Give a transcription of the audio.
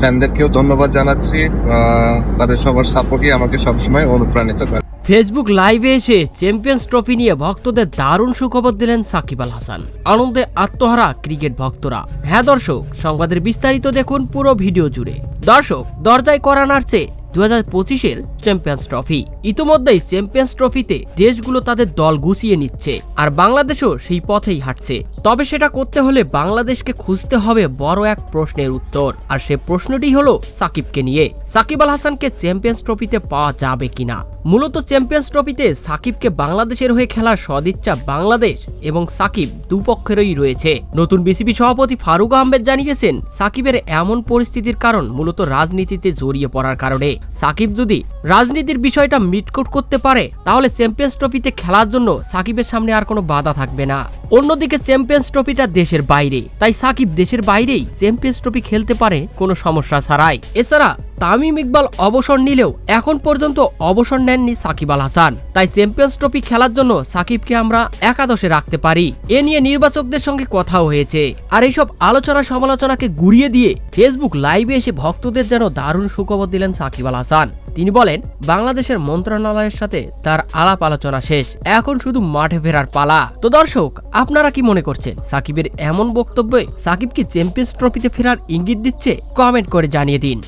ফ্যানদেরকেও ধন্যবাদ জানাচ্ছি। তাদের সবার সাপোর্টই আমাকে সবসময় অনুপ্রাণিত করে। ফেসবুক লাইভে এসে চ্যাম্পিয়ন্স ট্রফি নিয়ে ভক্তদের দারুণ সুখবর দিলেন সাকিব আল হাসান। আনন্দে আত্মহারা ক্রিকেট ভক্তরা। হ্যাঁ দর্শক, সংবাদের বিস্তারিত দেখুন পুরো ভিডিও জুড়ে। দর্শক, দরজায় করা নাড়ছে দু হাজার পঁচিশের চ্যাম্পিয়ন্স ট্রফি ইতিমধ্যেই চ্যাম্পিয়ন্স ট্রফিতে দেশগুলো তাদের দল গুছিয়ে নিচ্ছে আর বাংলাদেশও সেই পথেই হাঁটছে। তবে সেটা করতে হলে বাংলাদেশকে খুঁজতে হবে বড় এক প্রশ্নের উত্তর। আর সে প্রশ্নটি হলো সাকিবকে নিয়ে। সাকিব আল হাসানকে চ্যাম্পিয়ন্স ট্রফিতে পাওয়া যাবে কিনা? মূলত চ্যাম্পিয়ন্স ট্রফিতে সাকিবকে বাংলাদেশের হয়ে খেলার সদিচ্ছা বাংলাদেশ এবং সাকিব দুপক্ষেরই রয়েছে। নতুন বিসিবি সভাপতি ফারুক আহমেদ জানিয়েছেন, সাকিবের এমন পরিস্থিতির কারণ মূলত রাজনীতিতে জড়িয়ে পড়ার কারণে। সাকিব যদি রাজনীতির বিষয়টা মিটকোট করতে পারে, তাহলে চ্যাম্পিয়ন্স ট্রফিতে খেলার জন্য সাকিবের সামনে আর কোনো বাধা থাকবে না। অন্যদিকে চ্যাম্পিয়ন্স ট্রফিটা দেশের বাইরে। তাই সাকিব দেশের বাইরেই চ্যাম্পিয়ন্স ট্রফি খেলতে পারে কোনো সমস্যা ছাড়াই। এছাড়া তামিম ইকবাল অবসর নিলেও এখন পর্যন্ত অবসর নেননি সাকিব আল হাসান। তাই চ্যাম্পিয়ন্স ট্রফি খেলার জন্য সাকিবকে আমরা একাদশে রাখতে পারি। এ নিয়ে নির্বাচকদের সঙ্গে কথাও হয়েছে। আর এইসব আলোচনা সমালোচনাকে গুড়িয়ে দিয়ে ফেসবুক লাইভে এসে ভক্তদের যেন দারুণ সুখবর দিলেন সাকিব আল হাসান। তিনি বলেন, বাংলাদেশের মন্ত্রণালয়ের সাথে তার আলাপ আলোচনা শেষ, এখন শুধু মাঠে ফেরার পালা। তো দর্শক, আপনারা কি মনে করছেন, সাকিবের এমন বক্তব্যে সাকিব কি চ্যাম্পিয়ন্স ট্রফিতে ফেরার ইঙ্গিত দিচ্ছে? কমেন্ট করে জানিয়ে দিন।